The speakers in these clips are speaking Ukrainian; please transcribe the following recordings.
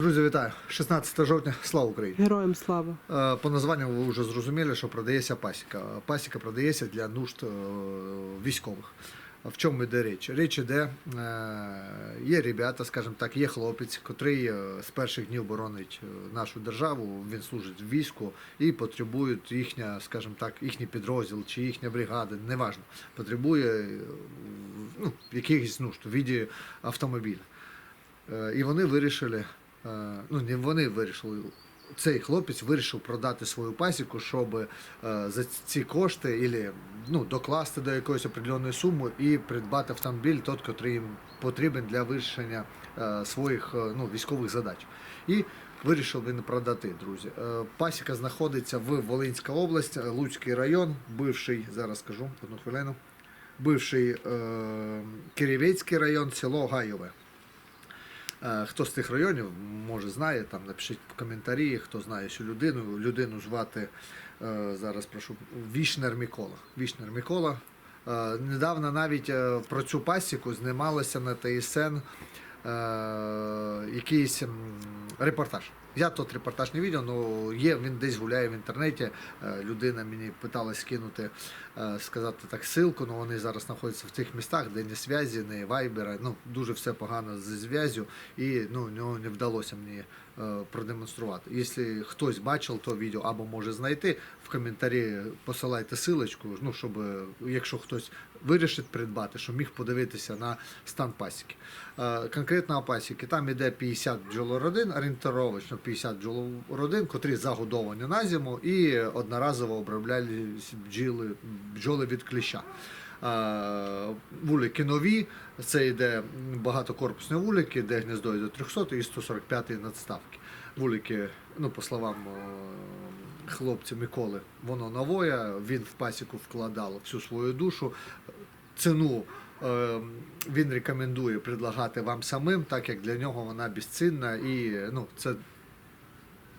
Друзі, вітаю! 16 жовтня, слава Україні! Героям слава. Е, По названню ви вже зрозуміли, що продається пасіка. Пасіка продається для нужд е, військових. В чому йде річ? Річ іде, е, є ребята, скажімо так, є хлопець, котрий з перших днів боронить нашу державу, він служить в війську і потребує їхня, скажімо так, їхній підрозділ чи їхня бригада, неважно, потребує ну, якихось нужд у віді автомобіля. І вони вирішили, ну не вони вирішили, цей хлопець вирішив продати свою пасіку, щоб е, за ці кошти ілі, ну, докласти до якоїсь определеної суми і придбати автомобіль, той, який їм потрібен для вирішення е, своїх е, ну, військових задач. І вирішив він продати, друзі. Е, Пасіка знаходиться в Волинська область, е, Луцький район, бивший, зараз скажу, одну хвилину, бивший е, Кирівецький район, село Гайове. Е, Хто з тих районів, може знає, там напишіть в коментарі, хто знає цю людину. Людину звати е, зараз прошу Вішнер Микола. Вішнер Микола. Е, Недавно навіть про цю пасіку знімалося на ТСН якийсь репортаж. Я тот репортаж не бачив, але є, він десь гуляє в інтернеті. Е, Людина мені питалась скинути, е, сказати так, ссылку, але вони зараз знаходяться в тих містах, де ні зв'язі, ні вайбера. Ну, дуже все погано зі зв'язю, і ну, нього не вдалося мені е, продемонструвати. Якщо хтось бачив то відео або може знайти, в коментарі посилайте силочку, ну, щоб якщо хтось вирішить придбати, щоб міг подивитися на стан пасіки. Конкретно пасіки, там іде 50 бджолородин, орієнтировочно 50 бджолородин, котрі загодовані на зиму і одноразово обробляли бджіли, бджоли від кліща. Е, Вулики нові, це йде багатокорпусні вулики, де гнездо до 300 і 145 надставки. Вулики, ну, по словам е, хлопця Миколи, воно нове, він в пасіку вкладав всю свою душу. Ціну е, він рекомендує предлагати вам самим, так як для нього вона безцінна і ну, це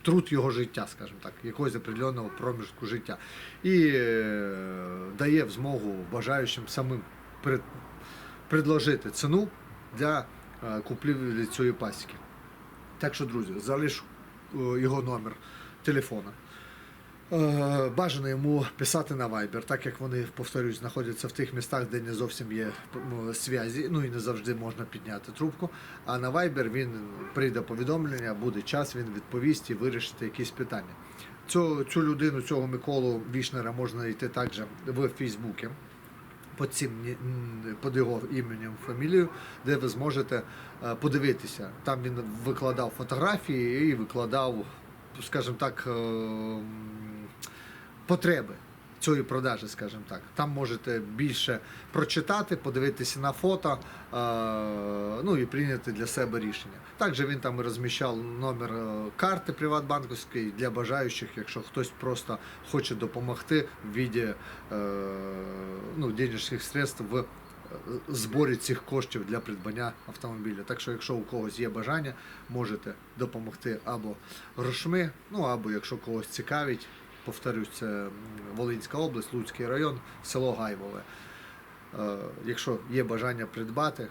труд його життя, скажімо так, якогось определеного проміжку життя. І е, дає змогу бажаючим самим пред, предложити ціну для е, купівлі цієї пасіки. Так що, друзі, залишу е, його номер телефона. Е, Бажано йому писати на Viber, так як вони, повторюсь, знаходяться в тих містах, де не зовсім є зв'язі, ну і не завжди можна підняти трубку. А на Viber він прийде повідомлення, буде час, він відповість і вирішити якісь питання. Цю, цю людину, цього Миколу Вішнера можна знайти також в Фейсбуці під цим під його іменем, фамілією, де ви зможете е, подивитися. Там він викладав фотографії і викладав, скажімо так, е, потреби цієї продажі, скажімо так. Там можете більше прочитати, подивитися на фото, е, ну і прийняти для себе рішення. Також він там розміщав номер е, карти Приватбанківської для бажаючих, якщо хтось просто хоче допомогти в віді е, ну, денежних средств в зборі цих коштів для придбання автомобіля. Так що, якщо у когось є бажання, можете допомогти або грошми, ну або якщо когось цікавить, повторюсь, це Волинська область, Луцький район, село Гайвове. Е, Якщо є бажання придбати,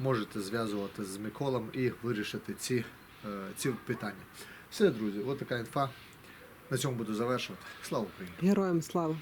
можете зв'язуватися з Миколом і вирішити ці, е, ці питання. Все, друзі, от така інфа. На цьому буду завершувати. Слава Україні! Героям слава.